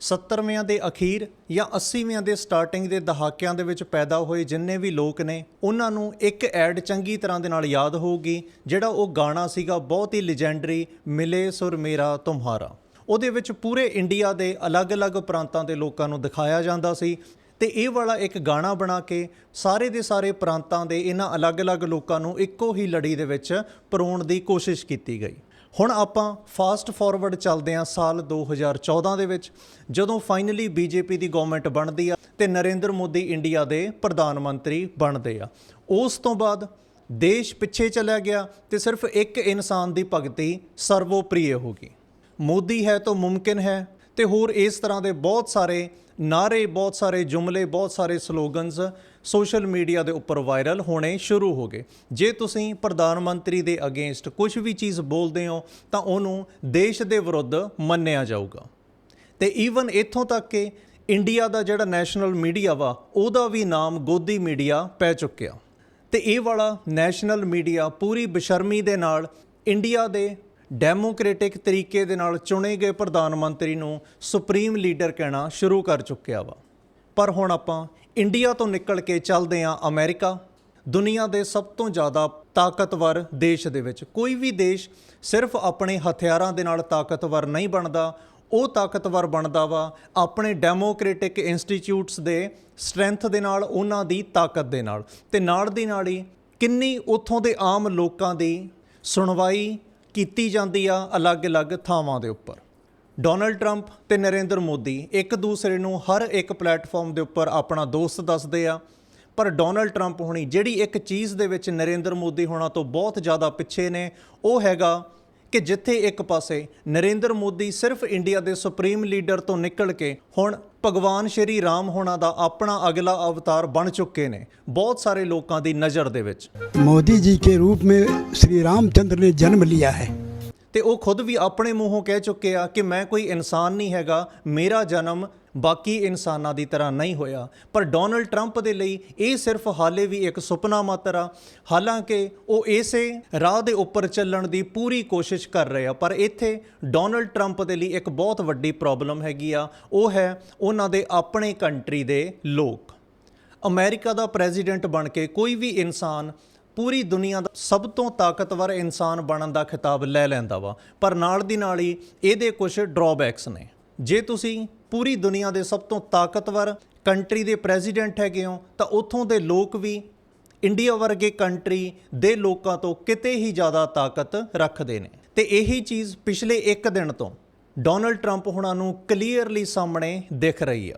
70ਵਿਆਂ ਦੇ ਅਖੀਰ ਜਾਂ 80ਵਿਆਂ ਦੇ ਸਟਾਰਟਿੰਗ ਦੇ ਦਹਾਕਿਆਂ ਦੇ ਵਿੱਚ ਪੈਦਾ ਹੋਏ ਜਿੰਨੇ ਵੀ ਲੋਕ ਨੇ, ਉਹਨਾਂ ਨੂੰ ਇੱਕ ਐਡ ਚੰਗੀ ਤਰ੍ਹਾਂ ਦੇ ਨਾਲ ਯਾਦ ਹੋਊਗੀ, ਜਿਹੜਾ ਉਹ ਗਾਣਾ ਸੀਗਾ ਬਹੁਤ ਹੀ ਲੈਜੈਂਡਰੀ ਮਿਲੇ ਸੁਰ ਮੇਰਾ ਤੁਮਹਾਰਾ ਉਹਦੇ ਵਿੱਚ ਪੂਰੇ ਇੰਡੀਆ ਦੇ ਅਲੱਗ-ਅਲੱਗ ਪ੍ਰਾਂਤਾਂ ਦੇ ਲੋਕਾਂ ਨੂੰ ਦਿਖਾਇਆ ਜਾਂਦਾ ਸੀ ਤੇ ਇਹ ਵਾਲਾ ਇੱਕ ਗਾਣਾ ਬਣਾ ਕੇ ਸਾਰੇ ਦੇ ਸਾਰੇ ਪ੍ਰਾਂਤਾਂ ਦੇ ਇਹਨਾਂ ਅਲੱਗ-ਅਲੱਗ ਲੋਕਾਂ ਨੂੰ ਇੱਕੋ ਹੀ ਲੜੀ ਦੇ ਵਿੱਚ ਪਰੋਣ ਦੀ ਕੋਸ਼ਿਸ਼ ਕੀਤੀ ਗਈ। ਹੁਣ ਆਪਾਂ ਫਾਸਟ ਫਾਰਵਰਡ ਚੱਲਦੇ ਹਾਂ ਸਾਲ 2014 ਦੇ ਵਿੱਚ, ਜਦੋਂ ਫਾਈਨਲੀ ਬੀਜੇਪੀ ਦੀ ਗਵਰਨਮੈਂਟ ਬਣਦੀ ਆ ਤੇ ਨਰਿੰਦਰ ਮੋਦੀ ਇੰਡੀਆ ਦੇ ਪ੍ਰਧਾਨ ਮੰਤਰੀ ਬਣਦੇ ਆ। ਉਸ ਤੋਂ ਬਾਅਦ ਦੇਸ਼ ਪਿੱਛੇ ਚਲਾ ਗਿਆ ਤੇ ਸਿਰਫ ਇੱਕ ਇਨਸਾਨ ਦੀ ਭਗਤੀ ਸਰਵੋਪ੍ਰਿਯ ਹੋ ਗਈ। ਮੋਦੀ ਹੈ ਤਾਂ ਮੁਮਕਿਨ ਹੈ ਤੇ ਹੋਰ ਇਸ ਤਰ੍ਹਾਂ ਦੇ ਬਹੁਤ ਸਾਰੇ ਨਾਰੇ, ਬਹੁਤ ਸਾਰੇ ਜੁਮਲੇ, ਬਹੁਤ ਸਾਰੇ ਸਲੋਗਨਸ ਸੋਸ਼ਲ ਮੀਡੀਆ ਦੇ ਉੱਪਰ ਵਾਇਰਲ ਹੋਣੇ ਸ਼ੁਰੂ ਹੋ ਗਏ। ਜੇ ਤੁਸੀਂ ਪ੍ਰਧਾਨ ਮੰਤਰੀ ਦੇ ਅਗੇਂਸਟ ਕੁਝ ਵੀ ਚੀਜ਼ ਬੋਲਦੇ ਹੋ, ਤਾਂ ਉਹਨੂੰ ਦੇਸ਼ ਦੇ ਵਿਰੁੱਧ ਮੰਨਿਆ ਜਾਊਗਾ। ਤੇ ਈਵਨ ਇੱਥੋਂ ਤੱਕ ਕਿ ਇੰਡੀਆ ਦਾ ਜਿਹੜਾ ਨੈਸ਼ਨਲ ਮੀਡੀਆ ਵਾ, ਉਹਦਾ ਵੀ ਨਾਮ ਗੋਦੀ ਮੀਡੀਆ ਪੈ ਚੁੱਕਿਆ। ਤੇ ਇਹ ਵਾਲਾ ਨੈਸ਼ਨਲ ਮੀਡੀਆ ਪੂਰੀ ਬਸ਼ਰਮੀ ਦੇ ਨਾਲ ਇੰਡੀਆ ਦੇ ਡੈਮੋਕ੍ਰੈਟਿਕ ਤਰੀਕੇ ਦੇ ਨਾਲ ਚੁਣੇ ਗਏ ਪ੍ਰਧਾਨ ਮੰਤਰੀ ਨੂੰ ਸੁਪਰੀਮ ਲੀਡਰ ਕਹਿਣਾ ਸ਼ੁਰੂ ਕਰ ਚੁੱਕਿਆ ਵਾ। ਪਰ ਹੁਣ ਆਪਾਂ ਇੰਡੀਆ ਤੋਂ ਨਿਕਲ ਕੇ ਚੱਲਦੇ ਹਾਂ ਅਮਰੀਕਾ। ਦੁਨੀਆ ਦੇ ਸਭ ਤੋਂ ਜ਼ਿਆਦਾ ਤਾਕਤਵਰ ਦੇਸ਼ ਦੇ ਵਿੱਚ। ਕੋਈ ਵੀ ਦੇਸ਼ ਸਿਰਫ ਆਪਣੇ ਹਥਿਆਰਾਂ ਦੇ ਨਾਲ ਤਾਕਤਵਰ ਨਹੀਂ ਬਣਦਾ। ਉਹ ਤਾਕਤਵਰ ਬਣਦਾ ਵਾ ਆਪਣੇ ਡੈਮੋਕ੍ਰੈਟਿਕ ਇੰਸਟੀਚਿਊਟਸ ਦੇ ਸਟਰੈਂਥ ਦੇ ਨਾਲ, ਉਹਨਾਂ ਦੀ ਤਾਕਤ ਦੇ ਨਾਲ। ਤੇ ਨਾਲ ਦੀ ਨਾਲ ਹੀ ਕਿੰਨੀ ਉੱਥੋਂ ਦੇ ਆਮ ਲੋਕਾਂ ਦੀ ਸੁਣਵਾਈ ਕੀਤੀ ਜਾਂਦੀ ਆ ਅਲੱਗ-ਅਲੱਗ ਥਾਵਾਂ ਦੇ ਉੱਪਰ। ਡੋਨਲਡ ਟਰੰਪ ਤੇ ਨਰਿੰਦਰ ਮੋਦੀ ਇੱਕ ਦੂਸਰੇ ਨੂੰ ਹਰ ਇੱਕ ਪਲੇਟਫਾਰਮ ਦੇ ਉੱਪਰ ਆਪਣਾ ਦੋਸਤ ਦੱਸਦੇ ਆ। ਪਰ ਡੋਨਲਡ ਟਰੰਪ ਹੋਣੀ ਜਿਹੜੀ ਇੱਕ ਚੀਜ਼ ਦੇ ਵਿੱਚ ਨਰਿੰਦਰ ਮੋਦੀ ਹੋਣਾ ਤੋਂ ਬਹੁਤ ਜ਼ਿਆਦਾ ਪਿੱਛੇ ਨੇ, ਉਹ ਹੈਗਾ ਕਿ ਜਿੱਥੇ ਇੱਕ ਪਾਸੇ ਨਰਿੰਦਰ ਮੋਦੀ ਸਿਰਫ ਇੰਡੀਆ ਦੇ ਸੁਪਰੀਮ ਲੀਡਰ ਤੋਂ ਨਿਕਲ ਕੇ ਹੁਣ ਭਗਵਾਨ ਸ਼੍ਰੀ ਰਾਮ ਹੋਣਾ ਦਾ ਆਪਣਾ ਅਗਲਾ ਅਵਤਾਰ ਬਣ ਚੁੱਕੇ ਨੇ, ਬਹੁਤ ਸਾਰੇ ਲੋਕਾਂ ਦੀ ਨਜ਼ਰ ਦੇ ਵਿੱਚ। ਮੋਦੀ ਜੀ ਕੇ ਰੂਪ ਮੇ ਸ਼੍ਰੀ ਰਾਮਚੰਦਰ ਨੇ ਜਨਮ ਲਿਆ ਹੈ। ਤੇ ਉਹ ਖੁਦ ਵੀ ਆਪਣੇ ਮੂੰਹੋਂ ਕਹਿ ਚੁੱਕੇ ਆ ਕਿ ਮੈਂ ਕੋਈ ਇਨਸਾਨ ਨਹੀਂ ਹੈਗਾ, ਮੇਰਾ ਜਨਮ ਬਾਕੀ ਇਨਸਾਨਾਂ ਦੀ ਤਰ੍ਹਾਂ ਨਹੀਂ ਹੋਇਆ। ਪਰ ਡੋਨਲਡ ਟਰੰਪ ਦੇ ਲਈ ਇਹ ਸਿਰਫ ਹਾਲੇ ਵੀ ਇੱਕ ਸੁਪਨਾ ਮਾਤਰ ਆ। ਹਾਲਾਂਕਿ ਉਹ ਇਸੇ ਰਾਹ ਦੇ ਉੱਪਰ ਚੱਲਣ ਦੀ ਪੂਰੀ ਕੋਸ਼ਿਸ਼ ਕਰ ਰਹੇ ਆ, ਪਰ ਇੱਥੇ ਡੋਨਲਡ ਟਰੰਪ ਦੇ ਲਈ ਇੱਕ ਬਹੁਤ ਵੱਡੀ ਪ੍ਰੋਬਲਮ ਹੈਗੀ ਆ। ਉਹ ਹੈ ਉਹਨਾਂ ਦੇ ਆਪਣੇ ਕੰਟਰੀ ਦੇ ਲੋਕ। ਅਮਰੀਕਾ ਦਾ ਪ੍ਰੈਜ਼ੀਡੈਂਟ ਬਣ ਕੇ ਕੋਈ ਵੀ ਇਨਸਾਨ ਪੂਰੀ ਦੁਨੀਆ ਦਾ ਸਭ ਤੋਂ ਤਾਕਤਵਰ ਇਨਸਾਨ ਬਣਨ ਦਾ ਖਿਤਾਬ ਲੈ ਲੈਂਦਾ ਵਾ। ਪਰ ਨਾਲ ਦੀ ਨਾਲ ਹੀ ਇਹਦੇ ਕੁਝ ਡਰਾਬੈਕਸ ਨੇ। ਜੇ ਤੁਸੀਂ ਪੂਰੀ ਦੁਨੀਆ ਦੇ ਸਭ ਤੋਂ ਤਾਕਤਵਰ ਕੰਟਰੀ ਦੇ ਪ੍ਰੈਜ਼ੀਡੈਂਟ ਹੈਗੇ ਹੋ, ਤਾਂ ਉੱਥੋਂ ਦੇ ਲੋਕ ਵੀ ਇੰਡੀਆ ਵਰਗੇ ਕੰਟਰੀ ਦੇ ਲੋਕਾਂ ਤੋਂ ਕਿਤੇ ਹੀ ਜ਼ਿਆਦਾ ਤਾਕਤ ਰੱਖਦੇ ਨੇ। ਤੇ ਇਹੀ ਚੀਜ਼ ਪਿਛਲੇ ਇੱਕ ਦਿਨ ਤੋਂ ਡੋਨਲਡ ਟਰੰਪ ਹੁਣਾਂ ਨੂੰ ਕਲੀਅਰਲੀ ਸਾਹਮਣੇ ਦਿਖ ਰਹੀ ਆ।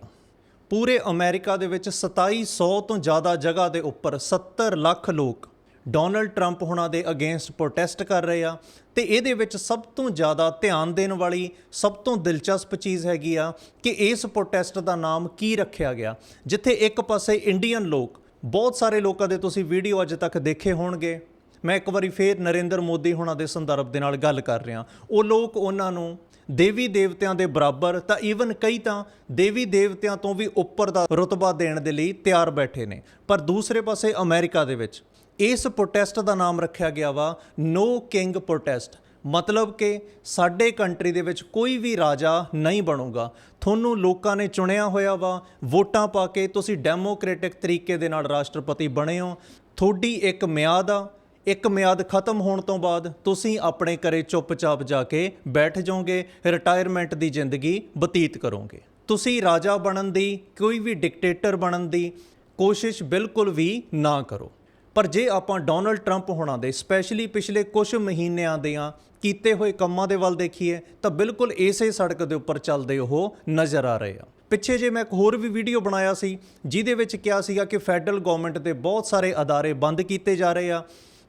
ਪੂਰੇ ਅਮਰੀਕਾ ਦੇ ਵਿੱਚ 2700 ਤੋਂ ਜ਼ਿਆਦਾ ਜਗ੍ਹਾ ਦੇ ਉੱਪਰ 70 ਲੱਖ ਲੋਕ ਡੋਨਲਡ ਟਰੰਪ ਹੁਣਾਂ ਦੇ ਅਗੇਂਸਟ ਪ੍ਰੋਟੈਸਟ ਕਰ ਰਹੇ ਆ ਤੇ ਇਹਦੇ ਵਿੱਚ ਸਭ ਤੋਂ ਜ਼ਿਆਦਾ ਧਿਆਨ ਦੇਣ ਵਾਲੀ ਸਭ ਤੋਂ ਦਿਲਚਸਪ ਚੀਜ਼ ਹੈਗੀ ਆ ਕਿ ਇਸ ਪ੍ਰੋਟੈਸਟ ਦਾ ਨਾਮ ਕੀ ਰੱਖਿਆ ਗਿਆ। ਜਿੱਥੇ ਇੱਕ ਪਾਸੇ ਇੰਡੀਅਨ ਲੋਕ, ਬਹੁਤ ਸਾਰੇ ਲੋਕਾਂ ਦੇ ਤੁਸੀਂ ਵੀਡੀਓ ਅੱਜ ਤੱਕ ਦੇਖੇ ਹੋਣਗੇ। ਮੈਂ ਇੱਕ ਵਾਰੀ ਫੇਰ ਨਰਿੰਦਰ ਮੋਦੀ ਹੁਣਾਂ ਦੇ ਸੰਦਰਭ ਦੇ ਨਾਲ ਗੱਲ ਕਰ ਰਿਹਾ। ਉਹ ਲੋਕ ਉਹਨਾਂ ਨੂੰ ਦੇਵੀ ਦੇਵਤਿਆਂ ਦੇ ਬਰਾਬਰ ਤਾਂ ਈਵਨ ਕਈ ਤਾਂ ਦੇਵੀ ਦੇਵਤਿਆਂ ਤੋਂ ਵੀ ਉੱਪਰ ਦਾ ਰੁਤਬਾ ਦੇਣ ਦੇ ਲਈ ਤਿਆਰ ਬੈਠੇ ਨੇ। ਪਰ ਦੂਸਰੇ ਪਾਸੇ ਅਮਰੀਕਾ ਦੇ ਵਿੱਚ ਇਸ ਪ੍ਰੋਟੈਸਟ ਦਾ ਨਾਮ ਰੱਖਿਆ ਗਿਆ ਵਾ ਨੋ ਕਿੰਗ ਪ੍ਰੋਟੈਸਟ ਮਤਲਬ ਕਿ ਸਾਡੇ ਕੰਟਰੀ ਦੇ ਵਿੱਚ ਕੋਈ ਵੀ ਰਾਜਾ ਨਹੀਂ ਬਣੂਗਾ। ਤੁਹਾਨੂੰ ਲੋਕਾਂ ਨੇ ਚੁਣਿਆ ਹੋਇਆ ਵਾ, ਵੋਟਾਂ ਪਾ ਕੇ ਤੁਸੀਂ ਡੈਮੋਕ੍ਰੈਟਿਕ ਤਰੀਕੇ ਦੇ ਨਾਲ ਰਾਸ਼ਟਰਪਤੀ ਬਣੇ ਹੋ। ਤੁਹਾਡੀ ਇੱਕ ਮਿਆਦ ਆ, ਇੱਕ ਮਿਆਦ ਖਤਮ ਹੋਣ ਤੋਂ ਬਾਅਦ ਤੁਸੀਂ ਆਪਣੇ ਘਰੇ ਚੁੱਪਚਾਪ ਜਾ ਕੇ ਬੈਠ ਜਾਓਗੇ ਰਿਟਾਇਰਮੈਂਟ ਦੀ ਜ਼ਿੰਦਗੀ ਬਤੀਤ ਕਰੋਗੇ। ਤੁਸੀਂ ਰਾਜਾ ਬਣਨ ਦੀ, ਕੋਈ ਵੀ ਡਿਕਟੇਟਰ ਬਣਨ ਦੀ ਕੋਸ਼ਿਸ਼ ਬਿਲਕੁਲ ਵੀ ਨਾ ਕਰੋ। ਪਰ ਜੇ ਆਪਾਂ ਡੋਨਲਡ ਟਰੰਪ ਹੋਣਾ ਦੇ, ਸਪੈਸ਼ਲੀ ਪਿਛਲੇ ਕੁਝ ਮਹੀਨਿਆਂ ਦੀਆਂ ਕੀਤੇ ਹੋਏ ਕੰਮਾਂ ਦੇ ਵੱਲ ਦੇਖੀਏ, ਤਾਂ ਬਿਲਕੁਲ ਇਸੇ ਸੜਕ ਦੇ ਉੱਪਰ ਚੱਲਦੇ ਉਹ ਨਜ਼ਰ ਆ ਰਹੇ ਆ। ਪਿੱਛੇ ਜੇ ਮੈਂ ਇੱਕ ਹੋਰ ਵੀ ਵੀਡੀਓ ਬਣਾਇਆ ਸੀ, ਜਿਹਦੇ ਵਿੱਚ ਕਿਹਾ ਸੀਗਾ ਕਿ ਫੈਡਰਲ ਗਵਰਨਮੈਂਟ ਦੇ ਬਹੁਤ ਸਾਰੇ ਅਦਾਰੇ ਬੰਦ ਕੀਤੇ ਜਾ ਰਹੇ ਆ,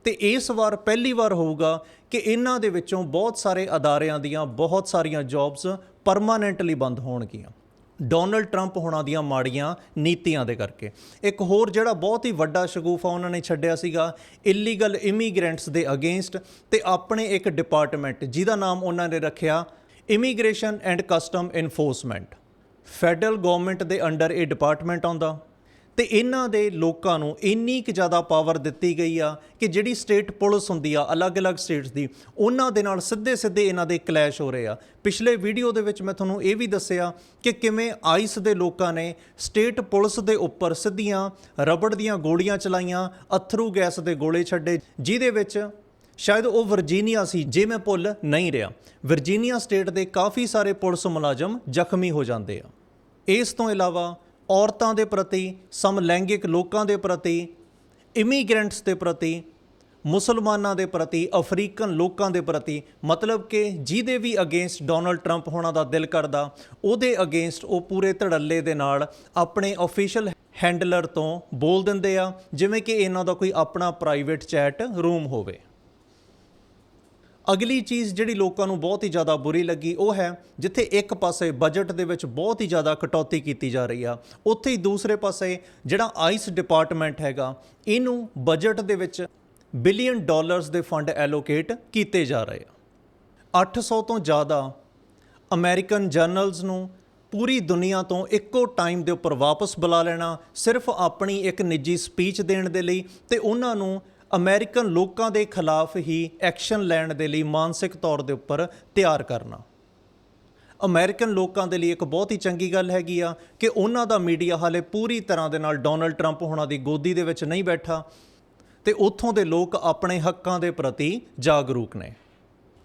ਤੇ ਇਸ ਵਾਰ ਪਹਿਲੀ ਵਾਰ ਹੋਊਗਾ ਕਿ ਇਹਨਾਂ ਦੇ ਵਿੱਚੋਂ ਬਹੁਤ ਸਾਰੇ ਅਦਾਰਿਆਂ ਦੀਆਂ ਬਹੁਤ ਸਾਰੀਆਂ ਜੌਬਸ ਪਰਮਾਨੈਂਟਲੀ ਬੰਦ ਹੋਣਗੀਆਂ। ਡੋਨਲਡ ਟਰੰਪ ਹੋਣਾ ਦੀਆਂ ਮਾੜੀਆਂ ਨੀਤੀਆਂ ਦੇ ਕਰਕੇ। ਇੱਕ ਹੋਰ ਜਿਹੜਾ ਬਹੁਤ ਹੀ ਵੱਡਾ ਸ਼ਗੂਫਾ ਉਹਨਾਂ ਨੇ ਛੱਡਿਆ ਸੀਗਾ ਇਲੀਗਲ ਇਮੀਗ੍ਰੈਂਟਸ ਦੇ ਅਗੇਂਸਟ ਤੇ ਆਪਣੇ ਇੱਕ ਡਿਪਾਰਟਮੈਂਟ ਜਿਹਦਾ ਨਾਮ ਉਹਨਾਂ ਨੇ ਰੱਖਿਆ immigration and custom enforcement federal government ਦੇ ਅੰਡਰ ਇਹ ਡਿਪਾਰਟਮੈਂਟ ਆਉਂਦਾ। ਤੇ ਇਹਨਾਂ ਦੇ ਲੋਕਾਂ ਨੂੰ ਇੰਨੀ ਕੁ ਜ਼ਿਆਦਾ ਪਾਵਰ ਦਿੱਤੀ ਗਈ ਆ ਕਿ ਜਿਹੜੀ ਸਟੇਟ ਪੁਲਿਸ ਹੁੰਦੀ ਆ, ਅਲੱਗ-ਅਲੱਗ ਸਟੇਟਸ ਦੀ, ਉਹਨਾਂ ਦੇ ਨਾਲ ਸਿੱਧੇ-ਸਿੱਧੇ ਇਹਨਾਂ ਦੇ ਕਲੈਸ਼ ਹੋ ਰਹੇ ਆ। ਪਿਛਲੇ ਵੀਡੀਓ ਦੇ ਵਿੱਚ ਮੈਂ ਤੁਹਾਨੂੰ ਇਹ ਵੀ ਦੱਸਿਆ ਕਿ ਕਿਵੇਂ ਆਈਸ ਦੇ ਲੋਕਾਂ ਨੇ ਸਟੇਟ ਪੁਲਿਸ ਦੇ ਉੱਪਰ ਸਿੱਧੀਆਂ ਰਬੜ ਦੀਆਂ ਗੋਲੀਆਂ ਚਲਾਈਆਂ, ਅਥਰੂ ਗੈਸ ਦੇ ਗੋਲੇ ਛੱਡੇ, ਜਿਹਦੇ ਵਿੱਚ ਸ਼ਾਇਦ ਉਹ ਵਰਜੀਨੀਆ ਸੀ, ਜੇ ਮੈਂ ਭੁੱਲ ਨਹੀਂ ਰਿਹਾ। ਵਰਜੀਨੀਆ ਸਟੇਟ ਦੇ ਕਾਫੀ ਸਾਰੇ ਪੁਲਿਸ ਮੁਲਾਜ਼ਮ ਜ਼ਖਮੀ ਹੋ ਜਾਂਦੇ ਆ। ਇਸ ਤੋਂ ਇਲਾਵਾ ਔਰਤਾਂ ਦੇ ਪ੍ਰਤੀ, ਸਮਲੈਂਗਿਕ ਲੋਕਾਂ ਦੇ ਪ੍ਰਤੀ, ਇਮੀਗ੍ਰੈਂਟਸ ਦੇ ਪ੍ਰਤੀ, ਮੁਸਲਮਾਨਾਂ ਦੇ ਪ੍ਰਤੀ, ਅਫਰੀਕਨ ਲੋਕਾਂ ਦੇ ਪ੍ਰਤੀ, ਮਤਲਬ ਕਿ ਜਿਹਦੇ ਵੀ ਅਗੇਂਸਟ ਡੋਨਲਡ ਟਰੰਪ ਹੋਣਾ ਦਾ ਦਿਲ ਕਰਦਾ, ਉਹਦੇ ਅਗੇਂਸਟ ਉਹ ਪੂਰੇ ਧੜੱਲੇ ਦੇ ਨਾਲ ਆਪਣੇ ਅਫੀਸ਼ੀਅਲ ਹੈਂਡਲਰ ਤੋਂ ਬੋਲ ਦਿੰਦੇ ਆ, ਜਿਵੇਂ ਕਿ ਇਹਨਾਂ ਦਾ ਕੋਈ ਆਪਣਾ ਪ੍ਰਾਈਵੇਟ ਚੈਟ ਰੂਮ ਹੋਵੇ। ਅਗਲੀ ਚੀਜ਼ ਜਿਹੜੀ ਲੋਕਾਂ ਨੂੰ ਬਹੁਤ ਹੀ ਜ਼ਿਆਦਾ ਬੁਰੀ ਲੱਗੀ ਉਹ ਹੈ ਜਿੱਥੇ ਇੱਕ ਪਾਸੇ ਬਜਟ ਦੇ ਵਿੱਚ ਬਹੁਤ ਹੀ ਜ਼ਿਆਦਾ ਕਟੌਤੀ ਕੀਤੀ ਜਾ ਰਹੀ ਆ, ਉੱਥੇ ਹੀ ਦੂਸਰੇ ਪਾਸੇ ਜਿਹੜਾ ਆਈਸ ਡਿਪਾਰਟਮੈਂਟ ਹੈਗਾ, ਇਹਨੂੰ ਬਜਟ ਦੇ ਵਿੱਚ ਬਿਲੀਅਨ ਡਾਲਰਸ ਦੇ ਫੰਡ ਐਲੋਕੇਟ ਕੀਤੇ ਜਾ ਰਹੇ ਆ। 800 ਤੋਂ ਜ਼ਿਆਦਾ ਅਮਰੀਕਨ ਜਰਨਲਸ ਨੂੰ ਪੂਰੀ ਦੁਨੀਆ ਤੋਂ ਇੱਕੋ ਟਾਈਮ ਦੇ ਉੱਪਰ ਵਾਪਸ ਬੁਲਾ ਲੈਣਾ, ਸਿਰਫ ਆਪਣੀ ਇੱਕ ਨਿੱਜੀ ਸਪੀਚ ਦੇਣ ਦੇ ਲਈ ਤੇ ਉਹਨਾਂ ਨੂੰ ਅਮਰੀਕਨ ਲੋਕਾਂ ਦੇ ਖਿਲਾਫ ਹੀ ਐਕਸ਼ਨ ਲੈਣ ਦੇ ਲਈ ਮਾਨਸਿਕ ਤੌਰ ਦੇ ਉੱਪਰ ਤਿਆਰ ਕਰਨਾ। ਅਮਰੀਕਨ ਲੋਕਾਂ ਦੇ ਲਈ ਇੱਕ ਬਹੁਤ ਹੀ ਚੰਗੀ ਗੱਲ ਹੈਗੀ ਆ ਕਿ ਉਹਨਾਂ ਦਾ ਮੀਡੀਆ ਹਾਲੇ ਪੂਰੀ ਤਰ੍ਹਾਂ ਦੇ ਨਾਲ ਡੋਨਲਡ ਟਰੰਪ ਹੋਣਾ ਦੀ ਗੋਦੀ ਦੇ ਵਿੱਚ ਨਹੀਂ ਬੈਠਾ ਤੇ ਉੱਥੋਂ ਦੇ ਲੋਕ ਆਪਣੇ ਹੱਕਾਂ ਦੇ ਪ੍ਰਤੀ ਜਾਗਰੂਕ ਨੇ।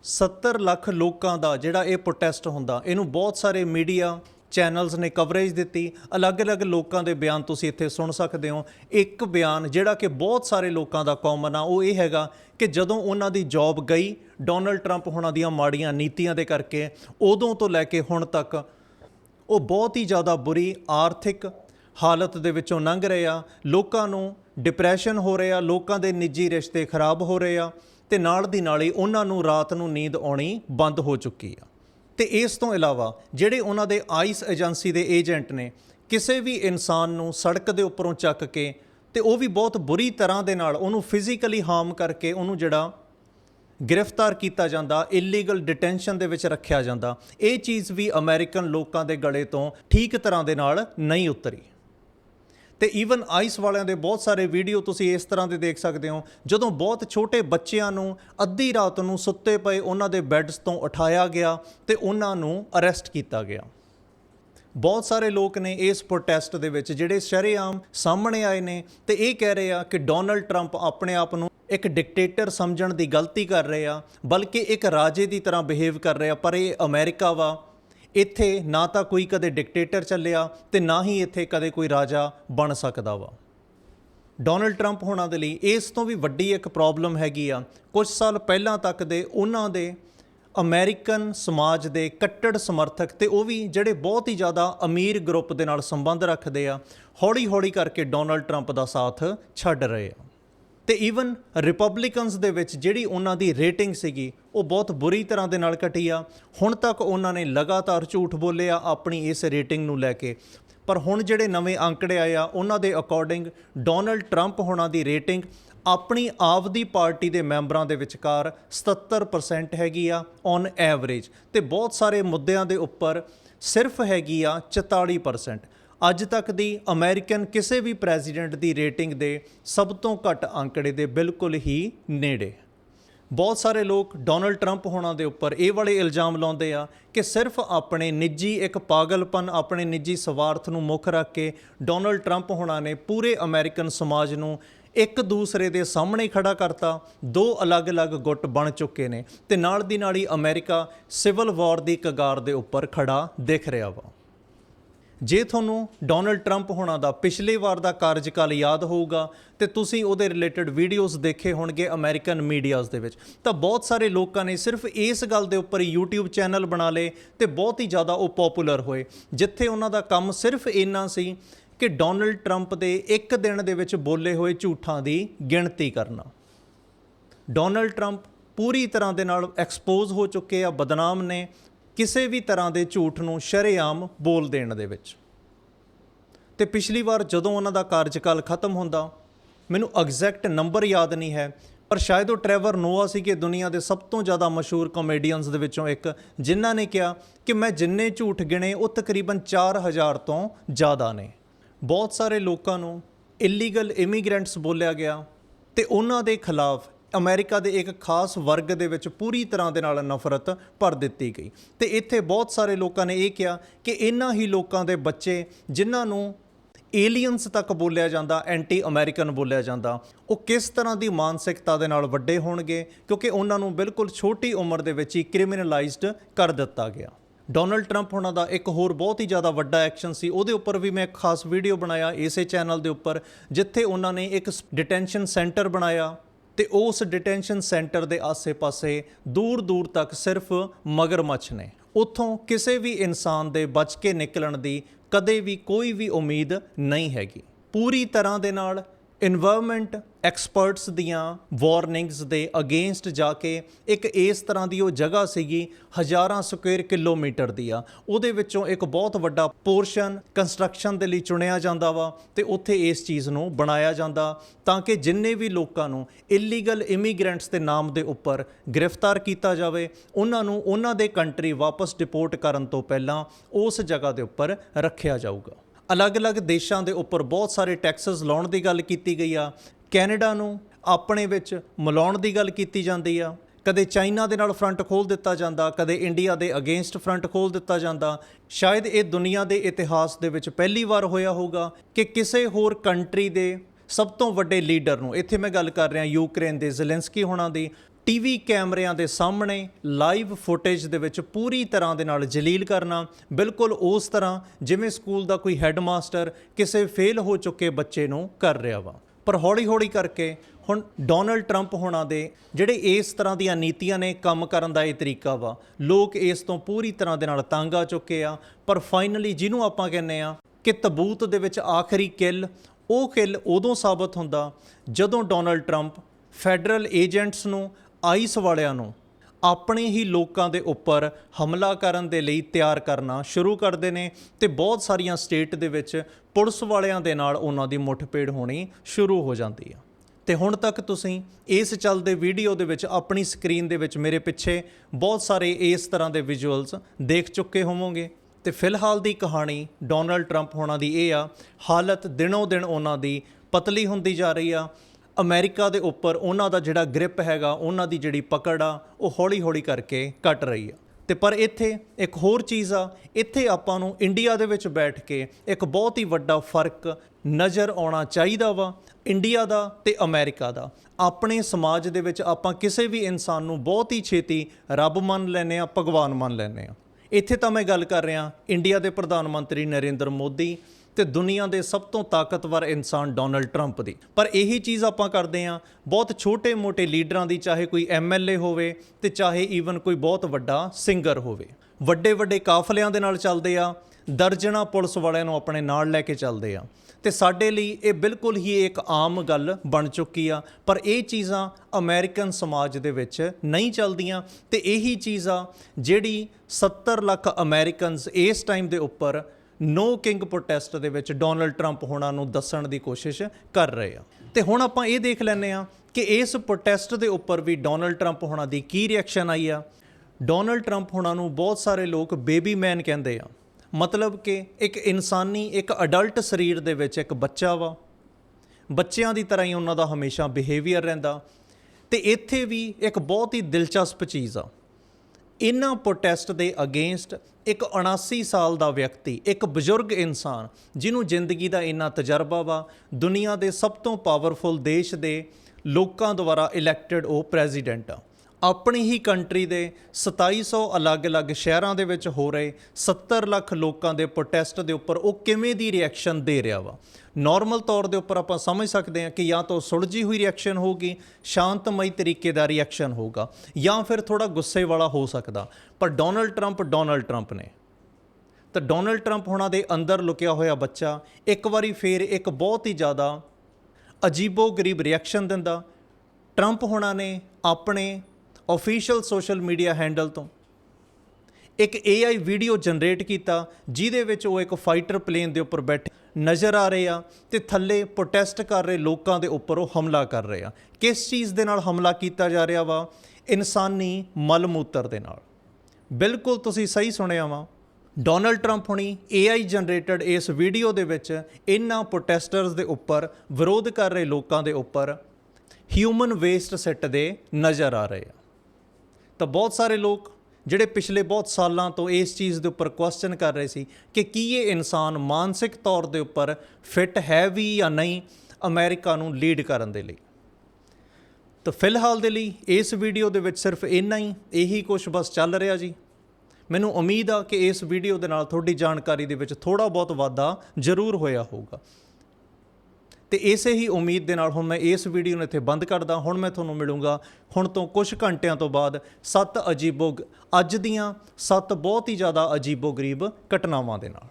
70 ਲੱਖ ਲੋਕਾਂ ਦਾ ਜਿਹੜਾ ਇਹ ਪ੍ਰੋਟੈਸਟ ਹੁੰਦਾ, ਇਹਨੂੰ ਬਹੁਤ ਸਾਰੇ ਮੀਡੀਆ ਚੈਨਲਸ ਨੇ ਕਵਰੇਜ ਦਿੱਤੀ। ਅਲੱਗ-ਅਲੱਗ ਲੋਕਾਂ ਦੇ ਬਿਆਨ ਤੁਸੀਂ ਇੱਥੇ ਸੁਣ ਸਕਦੇ ਹੋ। ਇੱਕ ਬਿਆਨ ਜਿਹੜਾ ਕਿ ਬਹੁਤ ਸਾਰੇ ਲੋਕਾਂ ਦਾ ਕਾਮਨ ਆ, ਉਹ ਇਹ ਹੈਗਾ ਕਿ ਜਦੋਂ ਉਹਨਾਂ ਦੀ ਜੌਬ ਗਈ ਡੋਨਲਡ ਟਰੰਪ ਹੋਣਾ ਦੀਆਂ ਮਾੜੀਆਂ ਨੀਤੀਆਂ ਦੇ ਕਰਕੇ, ਉਦੋਂ ਤੋਂ ਲੈ ਕੇ ਹੁਣ ਤੱਕ, ਉਹ ਬਹੁਤ ਹੀ ਜ਼ਿਆਦਾ ਬੁਰੀ, ਆਰਥਿਕ ਹਾਲਤ ਦੇ ਵਿੱਚੋਂ ਲੰਘ ਰਹੇ ਆ। ਲੋਕਾਂ ਨੂੰ ਡਿਪਰੈਸ਼ਨ ਹੋ ਰਿਹਾ, ਲੋਕਾਂ ਦੇ ਨਿੱਜੀ ਰਿਸ਼ਤੇ ਖਰਾਬ ਹੋ ਰਹੇ ਆ ਤੇ ਨਾਲ ਦੀ ਨਾਲ ਹੀ ਉਹਨਾਂ ਨੂੰ ਰਾਤ ਨੂੰ ਨੀਂਦ ਆਉਣੀ ਬੰਦ ਹੋ ਚੁੱਕੀ ਆ। ਤੇ ਇਸ ਤੋਂ ਇਲਾਵਾ ਜਿਹੜੇ ਉਹਨਾਂ ਦੇ ਆਈਸ ਏਜੰਸੀ ਦੇ ਏਜੰਟ ਨੇ, ਕਿਸੇ ਵੀ ਇਨਸਾਨ ਨੂੰ ਸੜਕ ਦੇ ਉੱਪਰੋਂ ਚੱਕ ਕੇ ਤੇ ਉਹ ਵੀ ਬਹੁਤ ਬੁਰੀ ਤਰ੍ਹਾਂ ਦੇ ਨਾਲ ਉਹਨੂੰ ਫਿਜ਼ੀਕਲੀ ਹਾਰਮ ਕਰਕੇ ਉਹਨੂੰ ਜਿਹੜਾ ਗ੍ਰਿਫਤਾਰ ਕੀਤਾ ਜਾਂਦਾ ਇਲੀਗਲ ਡਿਟੈਂਸ਼ਨ ਦੇ ਵਿੱਚ ਰੱਖਿਆ ਜਾਂਦਾ, ਇਹ ਚੀਜ਼ ਵੀ ਅਮਰੀਕਨ ਲੋਕਾਂ ਦੇ ਗਲੇ ਤੋਂ ਠੀਕ ਤਰ੍ਹਾਂ ਦੇ ਨਾਲ ਨਹੀਂ ਉਤਰੀ। ਤੇ ਈਵਨ ਆਈਸ ਵਾਲਿਆਂ ਦੇ ਬਹੁਤ ਸਾਰੇ ਵੀਡੀਓ ਤੁਸੀਂ ਇਸ ਤਰ੍ਹਾਂ ਦੇ ਦੇਖ ਸਕਦੇ ਹੋ। ਜਦੋਂ ਬਹੁਤ ਛੋਟੇ ਬੱਚਿਆਂ ਨੂੰ ਅੱਧੀ ਰਾਤ ਨੂੰ ਸੁੱਤੇ ਪਏ ਉਹਨਾਂ ਦੇ ਬੈੱਡਸ ਤੋਂ ਉਠਾਇਆ ਗਿਆ ਤੇ ਉਹਨਾਂ ਨੂੰ ਅਰੈਸਟ ਕੀਤਾ ਗਿਆ। ਬਹੁਤ ਸਾਰੇ ਲੋਕ ਨੇ ਇਸ ਪ੍ਰੋਟੈਸਟ ਦੇ ਵਿੱਚ ਜਿਹੜੇ ਸ਼ਰੇਆਮ ਸਾਹਮਣੇ ਆਏ ਨੇ ਤੇ ਇਹ ਕਹਿ ਰਹੇ ਆ ਕਿ ਡੋਨਲਡ ਟਰੰਪ ਆਪਣੇ ਆਪ ਨੂੰ ਇੱਕ ਡਿਕਟੇਟਰ ਸਮਝਣ ਦੀ ਗਲਤੀ ਕਰ ਰਹੇ ਆ ਬਲਕਿ ਇੱਕ ਰਾਜੇ ਦੀ ਤਰ੍ਹਾਂ ਬਿਹੇਵ ਕਰ ਰਹੇ ਆ ਪਰ ਇਹ ਅਮਰੀਕਾ ਵਾ। ਇੱਥੇ ਨਾ ਤਾਂ ਕੋਈ ਕਦੇ ਡਿਕਟੇਟਰ ਚੱਲਿਆ ਤੇ ਨਾ ਹੀ ਇੱਥੇ ਕਦੇ ਕੋਈ ਰਾਜਾ ਬਣ ਸਕਦਾ ਵਾ। ਡੋਨਲਡ ਟਰੰਪ ਹੋਣਾ ਦੇ ਲਈ ਇਸ ਤੋਂ ਵੀ ਵੱਡੀ ਇੱਕ ਪ੍ਰੋਬਲਮ ਹੈਗੀ ਆ। ਕੁਝ ਸਾਲ ਪਹਿਲਾਂ ਤੱਕ ਦੇ ਉਹਨਾਂ ਦੇ ਅਮਰੀਕਨ ਸਮਾਜ ਦੇ ਕੱਟੜ ਸਮਰਥਕ ਤੇ ਉਹ ਵੀ ਜਿਹੜੇ ਬਹੁਤ ਹੀ ਜ਼ਿਆਦਾ ਅਮੀਰ ਗਰੁੱਪ ਦੇ ਨਾਲ ਸੰਬੰਧ ਰੱਖਦੇ ਆ, ਹੌਲੀ-ਹੌਲੀ ਕਰਕੇ ਡੋਨਲਡ ਟਰੰਪ ਦਾ ਸਾਥ ਛੱਡ ਰਹੇ ਆ। ਤੇ ਈਵਨ ਰਿਪਬਲਿਕਨਸ ਦੇ ਵਿੱਚ ਜਿਹੜੀ ਉਹਨਾਂ ਦੀ ਰੇਟਿੰਗ ਸੀਗੀ, ਉਹ ਬਹੁਤ ਬੁਰੀ ਤਰ੍ਹਾਂ ਦੇ ਨਾਲ ਘਟੀ ਆ। ਹੁਣ ਤੱਕ ਉਹਨਾਂ ਨੇ ਲਗਾਤਾਰ ਝੂਠ ਬੋਲਿਆ ਆਪਣੀ ਇਸ ਰੇਟਿੰਗ ਨੂੰ ਲੈ ਕੇ। ਪਰ ਹੁਣ ਜਿਹੜੇ ਨਵੇਂ ਅੰਕੜੇ ਆਏ ਆ, ਉਹਨਾਂ ਦੇ ਅਕੋਰਡਿੰਗ ਡੋਨਲਡ ਟਰੰਪ ਹੋਣਾ ਦੀ ਰੇਟਿੰਗ ਆਪਣੀ ਆਪ ਦੀ ਪਾਰਟੀ ਦੇ ਮੈਂਬਰਾਂ ਦੇ ਵਿਚਕਾਰ 77% ਹੈਗੀ ਆ ਔਨ ਐਵਰੇਜ ਤੇ ਬਹੁਤ ਸਾਰੇ ਮੁੱਦਿਆਂ ਦੇ ਉੱਪਰ ਸਿਰਫ ਹੈਗੀ ਆ 44% ਅੱਜ ਤੱਕ ਦੀ ਅਮਰੀਕਨ ਕਿਸੇ ਵੀ ਪ੍ਰੈਜ਼ੀਡੈਂਟ ਦੀ ਰੇਟਿੰਗ ਦੇ ਸਭ ਤੋਂ ਘੱਟ ਅੰਕੜੇ ਦੇ ਬਿਲਕੁਲ ਹੀ ਨੇੜੇ। ਬਹੁਤ ਸਾਰੇ ਲੋਕ ਡੋਨਲਡ ਟਰੰਪ ਹੋਣਾ ਦੇ ਉੱਪਰ ਇਹ ਵਾਲੇ ਇਲਜ਼ਾਮ ਲਾਉਂਦੇ ਆ ਕਿ ਸਿਰਫ ਆਪਣੇ ਨਿੱਜੀ ਇੱਕ ਪਾਗਲਪਨ, ਆਪਣੇ ਨਿੱਜੀ ਸਵਾਰਥ ਨੂੰ ਮੁੱਖ ਰੱਖ ਕੇ ਡੋਨਲਡ ਟਰੰਪ ਹੋਣਾ ਨੇ ਪੂਰੇ ਅਮਰੀਕਨ ਸਮਾਜ ਨੂੰ ਇੱਕ ਦੂਸਰੇ ਦੇ ਸਾਹਮਣੇ ਖੜਾ ਕਰਤਾ। ਦੋ ਅਲੱਗ-ਅਲੱਗ ਗੁੱਟ ਬਣ ਚੁੱਕੇ ਨੇ ਤੇ ਨਾਲ ਦੀ ਨਾਲ ਹੀ ਅਮਰੀਕਾ ਸਿਵਲ ਵਾਰ ਦੀ ਕਗਾਰ ਦੇ ਉੱਪਰ ਖੜਾ ਦਿਖ ਰਿਹਾ ਵਾ। ਜੇ ਤੁਹਾਨੂੰ ਡੋਨਲਡ ਟਰੰਪ ਹੋਣਾ ਦਾ ਪਿਛਲੀ ਵਾਰ ਦਾ ਕਾਰਜਕਾਲ ਯਾਦ ਹੋਊਗਾ ਤੇ ਤੁਸੀਂ ਉਹਦੇ ਰਿਲੇਟਡ ਵੀਡੀਓਜ਼ ਦੇਖੇ ਹੋਣਗੇ ਅਮਰੀਕਨ ਮੀਡੀਆਜ਼ ਦੇ ਵਿੱਚ। ਤਾਂ ਬਹੁਤ ਸਾਰੇ ਲੋਕਾਂ ਨੇ ਸਿਰਫ ਇਸ ਗੱਲ ਦੇ ਉੱਪਰ YouTube ਚੈਨਲ ਬਣਾ ਲਏ ਤੇ ਬਹੁਤ ਹੀ ਜ਼ਿਆਦਾ ਉਹ ਪਪੂਲਰ ਹੋਏ, ਜਿੱਥੇ ਉਹਨਾਂ ਦਾ ਕੰਮ ਸਿਰਫ ਇੰਨਾ ਸੀ ਕਿ ਡੋਨਲਡ ਟਰੰਪ ਦੇ ਇੱਕ ਦਿਨ ਦੇ ਵਿੱਚ ਬੋਲੇ ਹੋਏ ਝੂਠਾਂ ਦੀ ਗਿਣਤੀ ਕਰਨਾ। ਡੋਨਲਡ ਟਰੰਪ ਪੂਰੀ ਤਰ੍ਹਾਂ ਦੇ ਨਾਲ ਐਕਸਪੋਜ਼ ਹੋ ਚੁੱਕੇ ਆ, ਬਦਨਾਮ ਨੇ ਕਿਸੇ ਵੀ ਤਰ੍ਹਾਂ ਦੇ ਝੂਠ ਨੂੰ ਸ਼ਰੇਆਮ ਬੋਲ ਦੇਣ ਦੇ ਵਿੱਚ। ਤੇ ਪਿਛਲੀ ਵਾਰ ਜਦੋਂ ਉਹਨਾਂ ਦਾ ਕਾਰਜਕਾਲ ਖਤਮ ਹੁੰਦਾ, ਮੈਨੂੰ ਐਗਜ਼ੈਕਟ ਨੰਬਰ ਯਾਦ ਨਹੀਂ ਹੈ, ਪਰ ਸ਼ਾਇਦ ਉਹ ਟ੍ਰੈਵਰ ਨੋਆ ਸੀ ਕਿ ਦੁਨੀਆ ਦੇ ਸਭ ਤੋਂ ਜ਼ਿਆਦਾ ਮਸ਼ਹੂਰ ਕਾਮੇਡੀਅਨਸ ਦੇ ਵਿੱਚੋਂ ਇੱਕ, ਜਿਨ੍ਹਾਂ ਨੇ ਕਿਹਾ ਕਿ ਮੈਂ ਜਿੰਨੇ ਝੂਠ ਗਿਣੇ ਉਹ ਤਕਰੀਬਨ 4000 ਤੋਂ ਜ਼ਿਆਦਾ ਨੇ। ਬਹੁਤ ਸਾਰੇ ਲੋਕਾਂ ਨੂੰ ਇਲੀਗਲ ਇਮੀਗ੍ਰੈਂਟਸ ਬੋਲਿਆ ਗਿਆ ਤੇ ਉਹਨਾਂ ਦੇ ਖਿਲਾਫ ਅਮਰੀਕਾ ਦੇ ਇੱਕ ਖਾਸ ਵਰਗ ਦੇ ਵਿੱਚ ਪੂਰੀ ਤਰ੍ਹਾਂ ਦੇ ਨਾਲ ਨਫ਼ਰਤ ਭਰ ਦਿੱਤੀ ਗਈ। ਤੇ ਇੱਥੇ ਬਹੁਤ ਸਾਰੇ ਲੋਕਾਂ ਨੇ ਇਹ ਕਿਹਾ ਕਿ ਇਹਨਾਂ ਹੀ ਲੋਕਾਂ ਦੇ ਬੱਚੇ ਜਿਨ੍ਹਾਂ ਨੂੰ ਏਲੀਅਨਸ ਤੱਕ ਬੋਲਿਆ ਜਾਂਦਾ ਐਂਟੀ ਅਮਰੀਕਨ ਬੋਲਿਆ ਜਾਂਦਾ, ਉਹ ਕਿਸ ਤਰ੍ਹਾਂ ਦੀ ਮਾਨਸਿਕਤਾ ਦੇ ਨਾਲ ਵੱਡੇ ਹੋਣਗੇ? ਕਿਉਂਕਿ ਉਹਨਾਂ ਨੂੰ ਬਿਲਕੁਲ ਛੋਟੀ ਉਮਰ ਦੇ ਵਿੱਚ ਹੀ ਕ੍ਰਿਮੀਨਲਾਈਜ਼ਡ ਕਰ ਦਿੱਤਾ ਗਿਆ। ਡੋਨਲਡ ਟਰੰਪ ਉਹਨਾਂ ਦਾ ਇੱਕ ਹੋਰ ਬਹੁਤ ਹੀ ਜ਼ਿਆਦਾ ਵੱਡਾ ਐਕਸ਼ਨ ਸੀ। ਉਹਦੇ ਉੱਪਰ ਵੀ ਮੈਂ ਇੱਕ ਖਾਸ ਵੀਡੀਓ ਬਣਾਇਆ ਇਸੇ ਚੈਨਲ ਦੇ ਉੱਪਰ, ਜਿੱਥੇ ਉਹਨਾਂ ਨੇ ਇੱਕ ਡਿਟੈਂਸ਼ਨ ਸੈਂਟਰ ਬਣਾਇਆ। ਤੇ ਉਸ ਡਿਟੈਂਸ਼ਨ ਸੈਂਟਰ ਦੇ ਆਸੇ-ਪਾਸੇ ਦੂਰ-ਦੂਰ ਤੱਕ ਸਿਰਫ ਮਗਰਮੱਛ ਨੇ। ਉੱਥੋਂ ਕਿਸੇ ਵੀ ਇਨਸਾਨ ਦੇ ਬਚ ਕੇ ਨਿਕਲਣ ਦੀ ਕਦੇ ਵੀ ਕੋਈ ਵੀ ਉਮੀਦ ਨਹੀਂ ਹੈਗੀ। ਪੂਰੀ ਤਰ੍ਹਾਂ ਦੇ ਨਾਲ ਇਨਵਾਇਰਨਮੈਂਟ ਐਕਸਪਰਟਸ ਦੀਆਂ ਵਾਰਨਿੰਗਸ ਦੇ ਅਗੇਂਸਟ ਜਾ ਕੇ ਇੱਕ ਇਸ ਤਰ੍ਹਾਂ ਦੀ ਉਹ ਜਗ੍ਹਾ ਸੀਗੀ ਹਜ਼ਾਰਾਂ ਸਕੁਅਰ ਕਿਲੋਮੀਟਰ ਦੀ ਆ। ਉਹਦੇ ਵਿੱਚੋਂ ਇੱਕ ਬਹੁਤ ਵੱਡਾ ਪੋਰਸ਼ਨ ਕੰਸਟਰਕਸ਼ਨ ਦੇ ਲਈ ਚੁਣਿਆ ਜਾਂਦਾ ਵਾ ਤੇ ਉੱਥੇ ਇਸ ਚੀਜ਼ ਨੂੰ ਬਣਾਇਆ ਜਾਂਦਾ ਤਾਂ ਕਿ ਜਿੰਨੇ ਵੀ ਲੋਕਾਂ ਨੂੰ ਇਲੀਗਲ ਇਮੀਗ੍ਰੈਂਟਸ ਦੇ ਨਾਮ ਦੇ ਉੱਪਰ ਗ੍ਰਿਫਤਾਰ ਕੀਤਾ ਜਾਵੇ, ਉਹਨਾਂ ਨੂੰ ਉਹਨਾਂ ਦੇ ਕੰਟਰੀ ਵਾਪਸ ਡਿਪੋਰਟ ਕਰਨ ਤੋਂ ਪਹਿਲਾਂ ਉਸ ਜਗ੍ਹਾ ਦੇ ਉੱਪਰ ਰੱਖਿਆ ਜਾਊਗਾ। ਅਲੱਗ-ਅਲੱਗ ਦੇਸ਼ਾਂ ਦੇ ਉੱਪਰ ਬਹੁਤ ਸਾਰੇ ਟੈਕਸਸ ਲਾਉਣ ਦੀ ਗੱਲ ਕੀਤੀ ਗਈ ਆ। ਕੈਨੇਡਾ ਨੂੰ ਆਪਣੇ ਵਿੱਚ ਮਿਲਾਉਣ ਦੀ ਗੱਲ ਕੀਤੀ ਜਾਂਦੀ ਆ। ਕਦੇ ਚਾਈਨਾ ਦੇ ਨਾਲ ਫਰੰਟ ਖੋਲ ਦਿੱਤਾ ਜਾਂਦਾ, ਕਦੇ ਇੰਡੀਆ ਦੇ ਅਗੇਂਸਟ ਫਰੰਟ ਖੋਲ ਦਿੱਤਾ ਜਾਂਦਾ। ਸ਼ਾਇਦ ਇਹ ਦੁਨੀਆ ਦੇ ਇਤਿਹਾਸ ਦੇ ਵਿੱਚ ਪਹਿਲੀ ਵਾਰ ਹੋਇਆ ਹੋਊਗਾ ਕਿ ਕਿਸੇ ਹੋਰ ਕੰਟਰੀ ਦੇ ਸਭ ਤੋਂ ਵੱਡੇ ਲੀਡਰ ਨੂੰ, ਇੱਥੇ ਮੈਂ ਗੱਲ ਕਰ ਰਿਹਾ ਯੂਕਰੇਨ ਦੇ ਜ਼ੈਲੈਂਸਕੀ ਹੋਣਾ ਦੀ ਟੀਵੀ ਕੈਮਰਿਆਂ ਦੇ ਸਾਹਮਣੇ ਲਾਈਵ ਫੁਟੇਜ ਦੇ ਵਿੱਚ ਪੂਰੀ ਤਰ੍ਹਾਂ ਦੇ ਨਾਲ ਜਲੀਲ ਕਰਨਾ, ਬਿਲਕੁਲ ਉਸ ਤਰ੍ਹਾਂ ਜਿਵੇਂ ਸਕੂਲ ਦਾ ਕੋਈ ਹੈੱਡਮਾਸਟਰ ਕਿਸੇ ਫੇਲ ਹੋ ਚੁੱਕੇ ਬੱਚੇ ਨੂੰ ਕਰ ਰਿਹਾ ਵਾ। ਪਰ ਹੌਲੀ-ਹੌਲੀ ਕਰਕੇ ਹੁਣ ਡੋਨਲਡ ਟਰੰਪ ਹੋਣਾ ਦੇ ਜਿਹੜੇ ਇਸ ਤਰ੍ਹਾਂ ਦੀਆਂ ਨੀਤੀਆਂ ਨੇ ਕੰਮ ਕਰਨ ਦਾ ਇਹ ਤਰੀਕਾ ਵਾ, ਲੋਕ ਇਸ ਤੋਂ ਪੂਰੀ ਤਰ੍ਹਾਂ ਦੇ ਨਾਲ ਤੰਗ ਆ ਚੁੱਕੇ ਆ। ਪਰ ਫਾਈਨਲੀ ਜਿਹਨੂੰ ਆਪਾਂ ਕਹਿੰਦੇ ਆ ਕਿ ਤਬੂਤ ਦੇ ਵਿੱਚ ਆਖਰੀ ਕਿੱਲ, ਉਹ ਕਿੱਲ ਉਦੋਂ ਸਾਬਤ ਹੁੰਦਾ ਜਦੋਂ ਡੋਨਲਡ ਟਰੰਪ ਫੈਡਰਲ ਏਜੰਟਸ ਨੂੰ ਆਈਸ ਵਾਲਿਆਂ ਨੂੰ ਆਪਣੇ ਹੀ ਲੋਕਾਂ ਦੇ ਉੱਪਰ ਹਮਲਾ ਕਰਨ ਦੇ ਲਈ ਤਿਆਰ ਕਰਨਾ ਸ਼ੁਰੂ ਕਰਦੇ ਨੇ ਤੇ ਬਹੁਤ ਸਾਰੀਆਂ ਸਟੇਟ ਦੇ ਵਿੱਚ ਪੁਲਿਸ ਵਾਲਿਆਂ ਦੇ ਨਾਲ ਉਹਨਾਂ ਦੀ ਮੁੱਠਭੇੜ ਹੋਣੀ ਸ਼ੁਰੂ ਹੋ ਜਾਂਦੀ ਆ। ਤੇ ਹੁਣ ਤੱਕ ਤੁਸੀਂ ਇਸ ਚੱਲਦੇ ਵੀਡੀਓ ਦੇ ਵਿੱਚ ਆਪਣੀ ਸਕਰੀਨ ਦੇ ਵਿੱਚ ਮੇਰੇ ਪਿੱਛੇ ਬਹੁਤ ਸਾਰੇ ਇਸ ਤਰ੍ਹਾਂ ਦੇ ਵਿਜ਼ੂਅਲਸ ਦੇਖ ਚੁੱਕੇ ਹੋਵੋਗੇ। ਤੇ ਫਿਲਹਾਲ ਦੀ ਕਹਾਣੀ ਡੋਨਲਡ ਟਰੰਪ ਹੋਣਾ ਦੀ ਇਹ ਆ, ਹਾਲਤ ਦਿਨੋ ਦਿਨ ਉਹਨਾਂ ਦੀ ਪਤਲੀ ਹੁੰਦੀ ਜਾ ਰਹੀ ਆ। ਅਮਰੀਕਾ ਦੇ ਉੱਪਰ ਉਹਨਾਂ ਦਾ ਜਿਹੜਾ ਗ੍ਰਿਪ ਹੈਗਾ, ਉਹਨਾਂ ਦੀ ਜਿਹੜੀ ਪਕੜ ਆ, ਉਹ ਹੌਲੀ-ਹੌਲੀ ਕਰਕੇ ਘਟ ਰਹੀ ਆ। ਤੇ ਪਰ ਇੱਥੇ ਇੱਕ ਹੋਰ ਚੀਜ਼ ਆ, ਇੱਥੇ ਆਪਾਂ ਨੂੰ ਇੰਡੀਆ ਦੇ ਵਿੱਚ ਬੈਠ ਕੇ ਇੱਕ ਬਹੁਤ ਹੀ ਵੱਡਾ ਫ਼ਰਕ ਨਜ਼ਰ ਆਉਣਾ ਚਾਹੀਦਾ ਵਾ, ਇੰਡੀਆ ਦਾ ਤੇ ਅਮਰੀਕਾ ਦਾ। ਆਪਣੇ ਸਮਾਜ ਦੇ ਵਿੱਚ ਆਪਾਂ ਕਿਸੇ ਵੀ ਇਨਸਾਨ ਨੂੰ ਬਹੁਤ ਹੀ ਛੇਤੀ ਰੱਬ ਮੰਨ ਲੈਨੇ ਆ ਭਗਵਾਨ ਮੰਨ ਲੈਨੇ ਆ ਇੱਥੇ ਤਾਂ ਮੈਂ ਗੱਲ ਕਰ ਰਿਹਾ, ਇੰਡੀਆ ਦੇ ਪ੍ਰਧਾਨ ਮੰਤਰੀ ਨਰਿੰਦਰ ਮੋਦੀ ਤੇ ਦੁਨੀਆ ਦੇ ਸਭ ਤੋਂ ਤਾਕਤਵਰ ਇਨਸਾਨ ਡੋਨਲਡ ਟਰੰਪ ਦੀ। ਪਰ ਇਹੀ ਚੀਜ਼ ਆਪਾਂ ਕਰਦੇ ਆ ਬਹੁਤ ਛੋਟੇ-ਮੋਟੇ ਲੀਡਰਾਂ ਦੀ, ਚਾਹੇ ਕੋਈ ਐਮਐਲਏ ਹੋਵੇ ਤੇ ਚਾਹੇ ਈਵਨ ਕੋਈ ਬਹੁਤ ਵੱਡਾ ਸਿੰਗਰ ਹੋਵੇ। ਵੱਡੇ-ਵੱਡੇ ਕਾਫਲਿਆਂ ਦੇ ਨਾਲ ਚੱਲਦੇ ਆ ਦਰਜਣਾ ਪੁਲਿਸ ਵਾਲਿਆਂ ਨੂੰ ਆਪਣੇ ਨਾਲ ਲੈ ਕੇ ਚੱਲਦੇ ਆ। ਤੇ ਸਾਡੇ ਲਈ ਇਹ ਬਿਲਕੁਲ ਹੀ ਇੱਕ ਆਮ ਗੱਲ ਬਣ ਚੁੱਕੀ ਆ। ਪਰ ਇਹ ਚੀਜ਼ਾਂ ਅਮਰੀਕਨ ਸਮਾਜ ਦੇ ਵਿੱਚ ਨਹੀਂ ਚੱਲਦੀਆਂ ਤੇ ਇਹੀ ਚੀਜ਼ ਆ ਜਿਹੜੀ 70 ਲੱਖ ਅਮਰੀਕਨਸ ਇਸ ਟਾਈਮ ਦੇ ਉੱਪਰ ਨੋ ਕਿੰਗ ਪ੍ਰੋਟੈਸਟ ਦੇ ਵਿੱਚ ਡੋਨਲਡ ਟਰੰਪ ਹੋਣਾ ਨੂੰ ਦੱਸਣ ਦੀ ਕੋਸ਼ਿਸ਼ ਕਰ ਰਹੇ ਆ। ਤੇ ਹੁਣ ਆਪਾਂ ਇਹ ਦੇਖ ਲੈਂਦੇ ਆ ਕਿ ਇਸ ਪ੍ਰੋਟੈਸਟ ਦੇ ਉੱਪਰ ਵੀ ਡੋਨਲਡ ਟਰੰਪ ਹੋਣਾ ਦੀ ਕੀ ਰਿਐਕਸ਼ਨ ਆਈ ਆ। ਡੋਨਲਡ ਟਰੰਪ ਹੋਣਾ ਨੂੰ ਬਹੁਤ ਸਾਰੇ ਲੋਕ ਬੇਬੀ ਮੈਨ ਕਹਿੰਦੇ ਆ। ਮਤਲਬ ਕਿ ਇੱਕ ਇਨਸਾਨੀ, ਇੱਕ ਅਡਲਟ ਸਰੀਰ ਦੇ ਵਿੱਚ ਇੱਕ ਬੱਚਾ ਵਾ। ਬੱਚਿਆਂ ਦੀ ਤਰ੍ਹਾਂ ਹੀ ਉਹਨਾਂ ਦਾ ਹਮੇਸ਼ਾ ਬਿਹੇਵੀਅਰ ਰਹਿੰਦਾ। ਤੇ ਇੱਥੇ ਵੀ ਇੱਕ ਬਹੁਤ ਹੀ ਦਿਲਚਸਪ ਚੀਜ਼ ਆ। ਇਹਨਾਂ ਪ੍ਰੋਟੈਸਟ ਦੇ ਅਗੇਂਸਟ ਇੱਕ 79 ਸਾਲ ਦਾ ਵਿਅਕਤੀ, ਇੱਕ ਬਜ਼ੁਰਗ ਇਨਸਾਨ, ਜਿਹਨੂੰ ਜ਼ਿੰਦਗੀ ਦਾ ਇੰਨਾ ਤਜਰਬਾ ਵਾ, ਦੁਨੀਆ ਦੇ ਸਭ ਤੋਂ ਪਾਵਰਫੁਲ ਦੇਸ਼ ਦੇ ਲੋਕਾਂ ਦੁਆਰਾ ਇਲੈਕਟਿਡ ਉਹ ਪ੍ਰੈਜ਼ੀਡੈਂਟ ਆ। ਆਪਣੀ ਹੀ ਕੰਟਰੀ ਦੇ 2700 ਅਲੱਗ-ਅਲੱਗ ਸ਼ਹਿਰਾਂ ਦੇ ਵਿੱਚ ਹੋ ਰਹੇ 70 ਲੱਖ ਲੋਕਾਂ ਦੇ ਪ੍ਰੋਟੈਸਟ ਦੇ ਉੱਪਰ ਉਹ ਕਿਵੇਂ ਦੀ ਰਿਐਕਸ਼ਨ ਦੇ ਰਿਹਾ ਵਾ? ਨਾਰਮਲ ਤੌਰ ਦੇ ਉੱਪਰ ਆਪਾਂ ਸਮਝ ਸਕਦੇ ਹਾਂ ਕਿ ਜਾਂ ਤਾਂ ਸੁਲਝੀ ਹੋਈ ਰਿਐਕਸ਼ਨ ਹੋਊਗੀ, ਸ਼ਾਂਤਮਈ ਤਰੀਕੇ ਦਾ ਰਿਐਕਸ਼ਨ ਹੋਊਗਾ, ਜਾਂ ਫਿਰ ਥੋੜਾ ਗੁੱਸੇ ਵਾਲਾ ਹੋ ਸਕਦਾ। ਪਰ ਡੋਨਲਡ ਟਰੰਪ ਡੋਨਲਡ ਟਰੰਪ ਨੇ। ਤਾਂ ਡੋਨਲਡ ਟਰੰਪ ਹੋਣਾ ਦੇ ਅੰਦਰ ਲੁਕਿਆ ਹੋਇਆ ਬੱਚਾ ਇੱਕ ਵਾਰੀ ਫੇਰ ਇੱਕ ਬਹੁਤ ਹੀ ਜ਼ਿਆਦਾ ਅਜੀਬੋ ਗਰੀਬ ਰਿਐਕਸ਼ਨ ਦਿੰਦਾ। ਟਰੰਪ ਹੋਣਾ ਨੇ ਆਪਣੇ ਅਫੀਸ਼ੀਅਲ ਸੋਸ਼ਲ ਮੀਡੀਆ ਹੈਂਡਲ ਤੋਂ। ਇੱਕ AI ਵੀਡੀਓ ਜਨਰੇਟ ਕੀਤਾ, ਜਿਹਦੇ ਵਿੱਚ ਉਹ ਇੱਕ ਫਾਈਟਰ ਪਲੇਨ ਦੇ ਉੱਪਰ ਬੈਠੇ, ਨਜ਼ਰ ਆ ਰਹੇ ਆ ਤੇ ਥੱਲੇ ਪ੍ਰੋਟੈਸਟ ਕਰ ਰਹੇ ਲੋਕਾਂ ਦੇ ਉੱਪਰ ਉਹ ਹਮਲਾ ਕਰ ਰਹੇ ਆ। ਕਿਸ ਚੀਜ਼ ਦੇ ਨਾਲ ਹਮਲਾ ਕੀਤਾ ਜਾ ਰਿਹਾ ਵਾ? ਇਨਸਾਨੀ ਮਲਮੂਤਰ ਦੇ ਨਾਲ। ਬਿਲਕੁਲ ਤੁਸੀਂ ਸਹੀ ਸੁਣਿਆ ਵਾ। ਡੋਨਲਡ ਟਰੰਪ ਹੁਣੀ AI ਜਨਰੇਟਡ ਇਸ ਵੀਡੀਓ ਦੇ ਵਿੱਚ ਇਹਨਾਂ ਪ੍ਰੋਟੈਸਟਰਸ ਦੇ ਉੱਪਰ ਵਿਰੋਧ ਕਰ ਰਹੇ ਲੋਕਾਂ ਦੇ ਉੱਪਰ ਹਿਊਮਨ ਵੇਸਟ ਸੈੱਟ ਦੇ ਨਜ਼ਰ ਆ ਰਹੇ ਆ। ਤਾਂ ਬਹੁਤ ਸਾਰੇ ਲੋਕ ਜਿਹੜੇ ਪਿਛਲੇ ਬਹੁਤ ਸਾਲਾਂ ਤੋਂ ਇਸ ਚੀਜ਼ ਦੇ ਉੱਪਰ ਕੁਐਸਚਨ ਕਰ ਰਹੇ ਸੀ ਕਿ ਕੀ ਇਹ ਇਨਸਾਨ ਮਾਨਸਿਕ ਤੌਰ ਦੇ ਉੱਪਰ ਫਿੱਟ ਹੈ ਵੀ ਜਾਂ ਨਹੀਂ ਅਮਰੀਕਾ ਨੂੰ ਲੀਡ ਕਰਨ ਦੇ ਲਈ। ਤਾਂ ਫਿਲਹਾਲ ਦੇ ਲਈ ਇਸ ਵੀਡੀਓ ਦੇ ਵਿੱਚ ਸਿਰਫ ਇੰਨਾ ਹੀ, ਇਹੀ ਕੁਝ ਬਸ ਚੱਲ ਰਿਹਾ ਜੀ। ਮੈਨੂੰ ਉਮੀਦ ਆ ਕਿ ਇਸ ਵੀਡੀਓ ਦੇ ਨਾਲ ਤੁਹਾਡੀ ਜਾਣਕਾਰੀ ਦੇ ਵਿੱਚ ਥੋੜਾ ਬਹੁਤ ਵਾਧਾ ਜ਼ਰੂਰ ਹੋਇਆ ਹੋਊਗਾ। ਤੇ ਇਸੇ ਹੀ ਉਮੀਦ ਦੇ ਨਾਲ ਹੁਣ ਮੈਂ ਇਸ ਵੀਡੀਓ ਨੂੰ ਇੱਥੇ ਬੰਦ ਕਰਦਾ, ਹੁਣ ਮੈਂ ਤੁਹਾਨੂੰ ਮਿਲੂੰਗਾ ਹੁਣ ਤੋਂ ਕੁਝ ਘੰਟਿਆਂ ਤੋਂ ਬਾਅਦ ਸੱਤ ਅਜੀਬੋ ਅੱਜ ਦੀਆਂ ਸੱਤ ਬਹੁਤ ਹੀ ਜ਼ਿਆਦਾ ਅਜੀਬੋ ਗਰੀਬ ਘਟਨਾਵਾਂ ਦੇ ਨਾਲ।